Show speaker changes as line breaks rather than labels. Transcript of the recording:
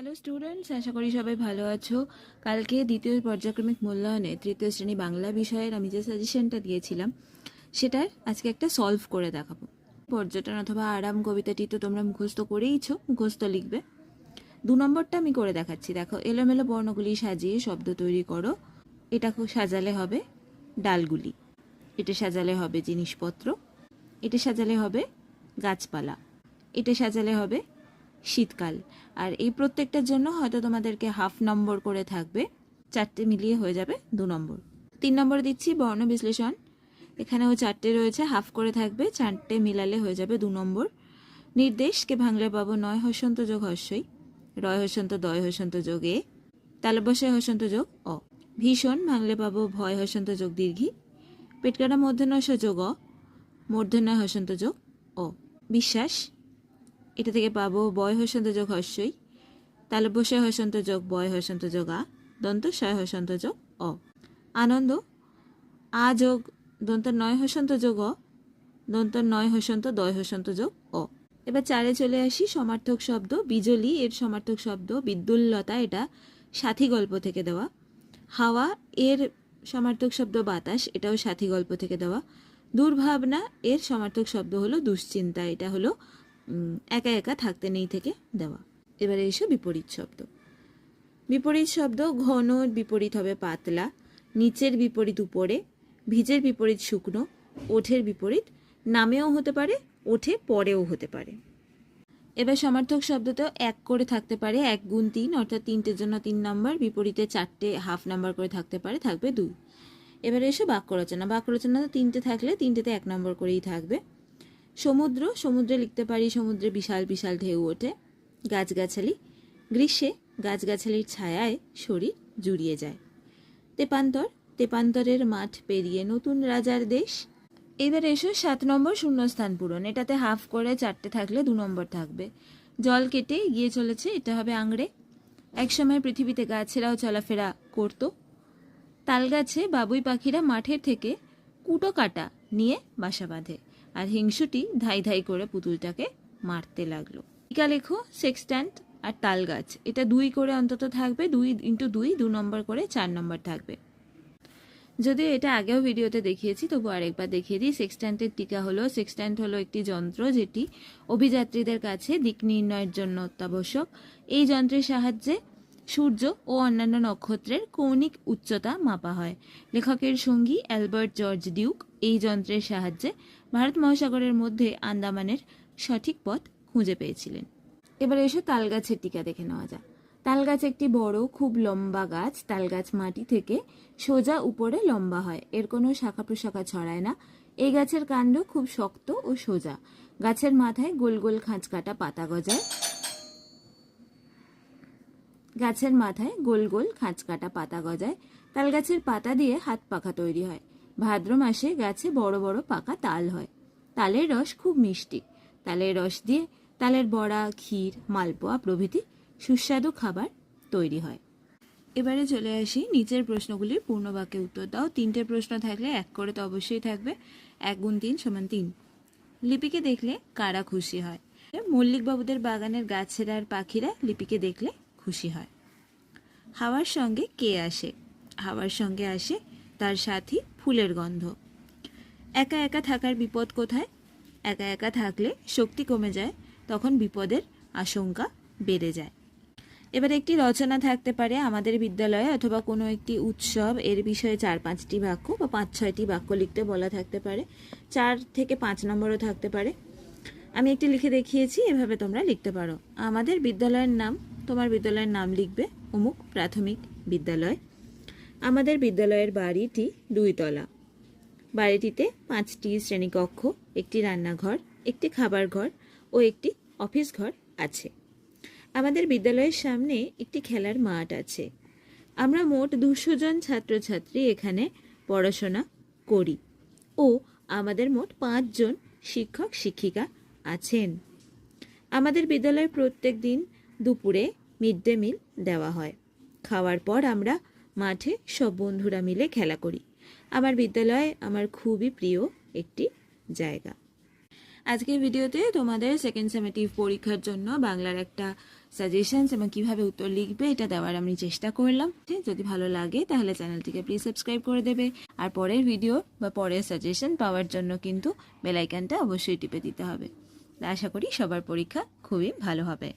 Hello students আশা করি সবাই ভালো আছো। কালকে দ্বিতীয় পর্যায়ক্রমিক মূল্যায়নে তৃতীয় শ্রেণি বাংলা বিষয়ের আমি যে সাজেশনটা দিয়েছিলাম, সেটার আজকে একটা সলভ করে দেখাবো। পর্যটন অথবা আরাম কবিতাটি তো তোমরা মুখস্থ করেইছো মুখস্থ লিখবে। দু নম্বরটা আমি করে দেখাচ্ছি। দেখো, এলোমেলো বর্ণগুলি সাজিয়ে শব্দ তৈরি করো। এটা খুব সাজালে হবে ডালগুলি। এটা সাজালে হবে জিনিসপত্র। এটা সাজালে হবে গাছপালা। এটা সাজালে হবে শীতকাল। আর এই প্রত্যেকটার জন্য হয়তো তোমাদেরকে হাফ নম্বর করে থাকবে। চারটে মিলিয়ে হয়ে যাবে দু নম্বর। তিন নম্বর দিচ্ছি বর্ণ বিশ্লেষণ। এখানেও চারটে রয়েছে, হাফ করে থাকবে, চারটে মিলালে হয়ে যাবে দু নম্বর। নির্দেশকে ভাঙলে পাবো নয় হসন্ত যোগ হস্যই রয় হসন্ত দয় হসন্ত যোগ এ তালবসে হসন্ত যোগ অ। ভীষণ, ভাঙলে পাবো ভয় হসন্ত যোগ দীর্ঘি, পেটকাটা মধ্যনশ যোগ অ মূর্ধন্য হসন্ত যোগ অ। বিশ্বাস এটা থেকে পাবো বয় হসন্ত যোগ হস্যই তালবসে হসন্ত যোগ বয় হসন্ত যোগ আ দন্ত সয় হসন্ত যোগ অ। আনন্দ, আ যোগ দন্ত নয় হসন্ত যোগ অ দন্ত নয় হসন্ত দয় হসন্ত যোগ অ। এবার চারে চলে আসি সমার্থক শব্দ, বিজলি, এর সমার্থক শব্দ, বিদ্যুল্লতা, এটা সাথী গল্প থেকে দেওয়া। হাওয়া, এর সমার্থক শব্দ বাতাস, এটাও সাথী গল্প থেকে দেওয়া। দুর্ভাবনা, এর সমার্থক শব্দ হলো দুশ্চিন্তা, এটা হলো একা একা থাকতে নেই থেকে দেওয়া। এবারে এসো বিপরীত শব্দ। বিপরীত শব্দ ঘন, বিপরীত হবে পাতলা, নিচের বিপরীত উপরে, ভিজের বিপরীত শুকনো, ওঠের বিপরীত, নামেও হতে পারে, ওঠে পরেও হতে পারে। এবার সমার্থক শব্দতেও এক করে থাকতে পারে, এক গুণ তিন, অর্থাৎ তিনটের জন্য তিন নম্বর, বিপরীতে চারটে হাফ নাম্বার করে থাকতে পারে, থাকবে দুই। এবারে এসে বাক্য রচনা। বাক্য রচনা তিনটে থাকলে তিনটেতে এক নম্বর করেই থাকবে। সমুদ্র, সমুদ্রে লিখতে পারি সমুদ্রে বিশাল বিশাল ঢেউ ওঠে, গাছগাছালি, গ্রীষ্মে গাছগাছালির ছায়ায় শরীর জুড়িয়ে যায়। তেপান্তর, তেপান্তরের মাঠ পেরিয়ে নতুন রাজার দেশ। এবার এসো সাত নম্বর শূন্যস্থান পূরণ। এটাতে হাফ করে চারটে থাকলে দু নম্বর থাকবে। জল কেটে গিয়ে চলেছে, এটা হবে আংড়ে। একসময় পৃথিবীতে গাছেরাও চলাফেরা করতো। তালগাছে বাবুই পাখিরা মাঠের থেকে কুটো কাটা নিয়ে বাসা বাঁধে। আর হিংসুটি ধাই ধাই করে পুতুলটাকে মারতে লাগল। টিকা লেখো সেক্সট্যান্ট আর তাল গাছ এটা দুই করে অন্তত থাকবে, দুই ইন্টু দুই, দু নম্বর করে চার নম্বর থাকবে। যদিও এটা আগেও ভিডিওতে দেখিয়েছি, তবু আরেকবার দেখিয়ে দিই। সেক্সট্যান্টের টিকা হলো, সেক্সট্যান্ট হলো একটি যন্ত্র যেটি অভিযাত্রীদের কাছে দিক নির্ণয়ের জন্য অত্যাবশ্যক। এই যন্ত্রের সাহায্যে সূর্য ও অন্যান্য নক্ষত্রের কৌণিক উচ্চতা মাপা হয়। লেখকের সঙ্গী অ্যালবার্ট জর্জ ডিউক এই যন্ত্রের সাহায্যে ভারত মহাসাগরের মধ্যে আন্দামানের সঠিক পথ খুঁজে পেয়েছিলেন। এবার এসো তাল গাছের টিকা দেখে নেওয়া যাক। তাল গাছ একটি বড়, খুব লম্বা গাছ। তাল গাছ মাটি থেকে সোজা উপরে লম্বা হয়। এর কোনো শাখা প্রশাখা ছড়ায় না। এই গাছের কাণ্ড খুব শক্ত ও সোজা। গাছের মাথায় গোল গোল খাঁচ কাটা পাতা গজায়। গাছের মাথায় গোল গোল খাঁচ কাটা পাতা গজায় তাল গাছের পাতা দিয়ে হাত পাখা তৈরি হয়। ভাদ্র মাসে গাছে বড় বড় পাকা তাল হয়। তালের রস খুব মিষ্টি। তালের রস দিয়ে তালের বড়া, ক্ষীর, মালপোয়া প্রভৃতি সুস্বাদু খাবার তৈরি হয়। এবারে চলে আসি নিচের প্রশ্নগুলির পূর্ণ বাক্যে উত্তর দাও। তিনটে প্রশ্ন থাকলে এক করে তো অবশ্যই থাকবে। এক গুণ তিন সমান তিন। লিপিকে দেখলে কারা খুশি হয়? মল্লিকবাবুদের বাগানের গাছেরা আর পাখিরা লিপিকে দেখলে খুশি হয়। হাওয়ার সঙ্গে কে আসে? হাওয়ার সঙ্গে আসে তার সাথী ফুলের গন্ধ। একা একা থাকার বিপদ কোথায়? একা একা থাকলে শক্তি কমে যায়, তখন বিপদের আশঙ্কা বেড়ে যায়। এবার একটি রচনা থাকতে পারে আমাদের বিদ্যালয়ে অথবা কোনো একটি উৎসব, এর বিষয়ে চার পাঁচটি বাক্য বা পাঁচ ছয়টি বাক্য লিখতে বলা থাকতে পারে, চার থেকে পাঁচ নম্বরও থাকতে পারে। আমি একটি লিখে দেখিয়েছি, এভাবে তোমরা লিখতে পারো। আমাদের বিদ্যালয়ের নাম তোমার বিদ্যালয়ের নাম লিখবে অমুক প্রাথমিক বিদ্যালয়। আমাদের বিদ্যালয়ের বাড়িটি দুইতলা। বাড়িটিতে পাঁচটি শ্রেণীকক্ষ, একটি রান্নাঘর, একটি খাবার ঘর ও একটি অফিস ঘর আছে। আমাদের বিদ্যালয়ের সামনে একটি খেলার মাঠ আছে। আমরা মোট দুশো জন ছাত্রছাত্রী এখানে পড়াশোনা করি ও আমাদের মোট পাঁচজন শিক্ষক শিক্ষিকা আছেন। আমাদের বিদ্যালয়ে প্রত্যেক দিন দুপুরে মিড ডে মিল দেওয়া হয়। খাওয়ার পর আমরা মাঠে সব বন্ধুরা মিলে খেলা করি। আমার বিদ্যালয় আমার খুবই প্রিয় একটি জায়গা। আজকের ভিডিওতে তোমাদের সেকেন্ড সেমেটিভ পরীক্ষার জন্য বাংলার একটা সাজেশনস এবং কীভাবে উত্তর লিখবে এটা দেওয়ার আমি চেষ্টা করলাম। যদি ভালো লাগে তাহলে চ্যানেলটিকে প্লিজ সাবস্ক্রাইব করে দেবে। আর পরের ভিডিও বা পরের সাজেশন পাওয়ার জন্য কিন্তু বেলাইকানটা অবশ্যই টিপে দিতে হবে। আশা করি সবার পরীক্ষা খুবই ভালো হবে।